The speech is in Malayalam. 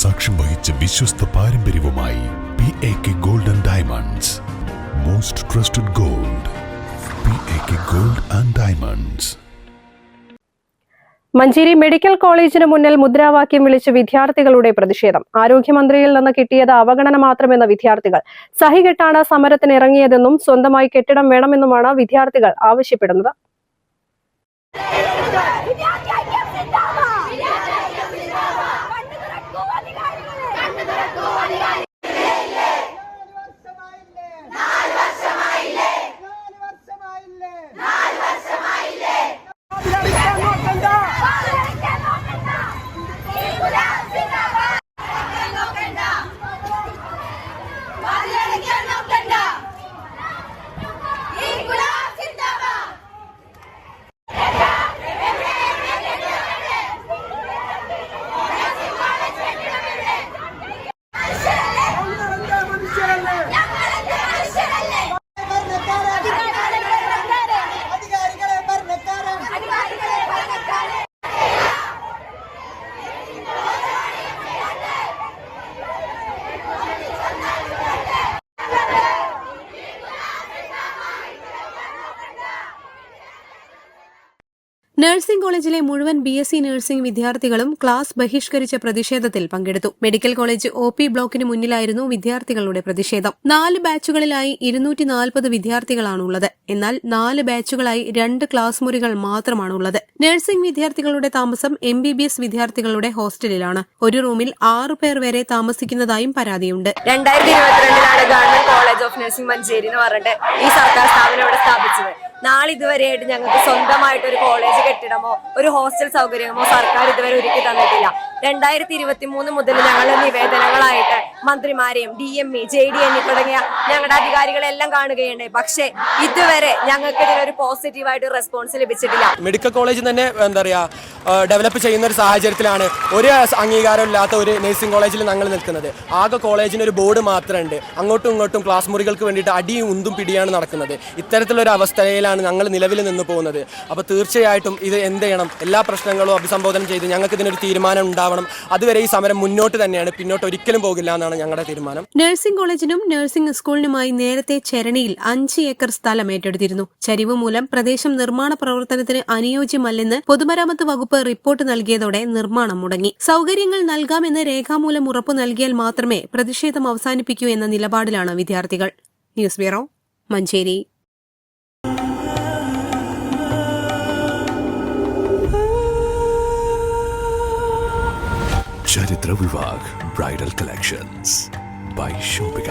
സാക്ഷ്യം വഹിച്ച വിശ്വസ്ത പാരമ്പര്യവുമായി P A K gold and diamonds most trusted gold P A K gold and diamonds Manjeri medical കോളേജിന് മുന്നിൽ മുദ്രാവാക്യം വിളിച്ച് വിദ്യാർത്ഥികളുടെ പ്രതിഷേധം. ആരോഗ്യമന്ത്രിയിൽ നിന്ന് കിട്ടിയത് അവഗണന മാത്രമെന്ന വിദ്യാർത്ഥികൾ. സഹികെട്ടാണ് സമരത്തിന് ഇറങ്ങിയതെന്നും സ്വന്തമായി കെട്ടിടം വേണമെന്നുമാണ് വിദ്യാർത്ഥികൾ ആവശ്യപ്പെടുന്നത്. നഴ്സിംഗ് കോളേജിലെ മുഴുവൻ ബി എസ് സി നഴ്സിംഗ് വിദ്യാർത്ഥികളും ക്ലാസ് ബഹിഷ്കരിച്ച പ്രതിഷേധത്തിൽ പങ്കെടുത്തു. മെഡിക്കൽ കോളേജ് ഒ പി ബ്ലോക്കിന് മുന്നിലായിരുന്നു വിദ്യാർത്ഥികളുടെ പ്രതിഷേധം. നാല് ബാച്ചുകളിലായി ഇരുന്നൂറ്റി നാൽപ്പത് വിദ്യാർത്ഥികളാണുള്ളത്. എന്നാൽ നാല് ബാച്ചുകളായി രണ്ട് ക്ലാസ് മുറികൾ മാത്രമാണുള്ളത്. നഴ്സിംഗ് വിദ്യാർത്ഥികളുടെ താമസം എം ബി ബി എസ് വിദ്യാർത്ഥികളുടെ ഹോസ്റ്റലിലാണ്. ഒരു റൂമിൽ ആറു പേർ വരെ താമസിക്കുന്നതായും പരാതിയുണ്ട്. രണ്ടായിരത്തി ഇരുപത്തിരണ്ടിലാണ് government college of nursing Manjeri എന്ന് പറഞ്ഞിട്ട് ഈ സർക്കാർ സ്ഥാപനം ഇവിടെ സ്ഥാപിച്ചത്. നാളെ ഇതുവരെയായിട്ട് ഞങ്ങൾക്ക് സ്വന്തമായിട്ട് ഒരു കോളേജ് കെട്ടിടമോ ഒരു ഹോസ്റ്റൽ സൗകര്യമോ സർക്കാർ ഇതുവരെ ഒരുക്കി തന്നിട്ടില്ല. രണ്ടായിരത്തി ഇരുപത്തി മൂന്ന് മുതൽ ഞങ്ങളുടെ നിവേദനങ്ങളായിട്ട് മന്ത്രിമാരെയും D M E J D N E തുടങ്ങിയ ഞങ്ങളുടെ അധികാരികളെല്ലാം കാണുകയുണ്ട് പക്ഷേ ഇതുവരെ ഞങ്ങൾക്ക് ഇതിനൊരു പോസിറ്റീവായിട്ട് റെസ്പോൺസ് ലഭിച്ചിട്ടില്ല. മെഡിക്കൽ കോളേജ് തന്നെ എന്താ പറയുക ഡെവലപ്പ് ചെയ്യുന്ന ഒരു സാഹചര്യത്തിലാണ് ഒരു അംഗീകാരം ഇല്ലാത്ത ഒരു നഴ്സിംഗ് കോളേജിൽ ഞങ്ങൾ നിൽക്കുന്നത്. ആകെ കോളേജിന് ഒരു ബോർഡ് മാത്രമുണ്ട്. അങ്ങോട്ടും ഇങ്ങോട്ടും ക്ലാസ് മുറികൾക്ക് വേണ്ടിയിട്ട് അടിയും ഉന്തും പിടിയാണ് നടക്കുന്നത്. ഇത്തരത്തിലൊരു അവസ്ഥയിലാണ് ഞങ്ങൾ നിലവിൽ നിന്ന് പോകുന്നത്. അപ്പോൾ തീർച്ചയായിട്ടും ഇത് എന്ത് ചെയ്യണം? എല്ലാ പ്രശ്നങ്ങളും അഭിസംബോധന ചെയ്ത് ഞങ്ങൾക്ക് ഇതിനൊരു തീരുമാനം ഉണ്ടാവണം. അതുവരെ ഈ സമരം മുന്നോട്ട് തന്നെയാണ്. പിന്നോട്ട് ഒരിക്കലും പോകില്ല എന്നാണ് ഞങ്ങളുടെ തീരുമാനം. നഴ്സിംഗ് കോളേജിനും നഴ്സിംഗ് സ്കൂളിനുമായി നേരത്തെ ചരണിയിൽ അഞ്ച് ഏക്കർ സ്ഥലം ഏറ്റെടുത്തിരുന്നു. ചരിവ് മൂലം പ്രദേശം നിർമ്മാണ പ്രവർത്തനത്തിന് അനുയോജ്യമല്ലെന്ന് പൊതുമരാമത്ത് വകുപ്പ് റിപ്പോർട്ട് നൽകിയതോടെ നിർമ്മാണം മുടങ്ങി. സൌകര്യങ്ങൾ നൽകാമെന്ന് രേഖാമൂലം ഉറപ്പു നൽകിയാൽ മാത്രമേ പ്രതിഷേധം അവസാനിപ്പിക്കൂ എന്ന നിലപാടിലാണ് വിദ്യാർത്ഥികൾ. News bureau Manjeri. ചരിത്ര വിഭാഗ് ബ്രൈഡൽ കളക്ഷൻസ് ബൈ ഷോപ്പിംഗ്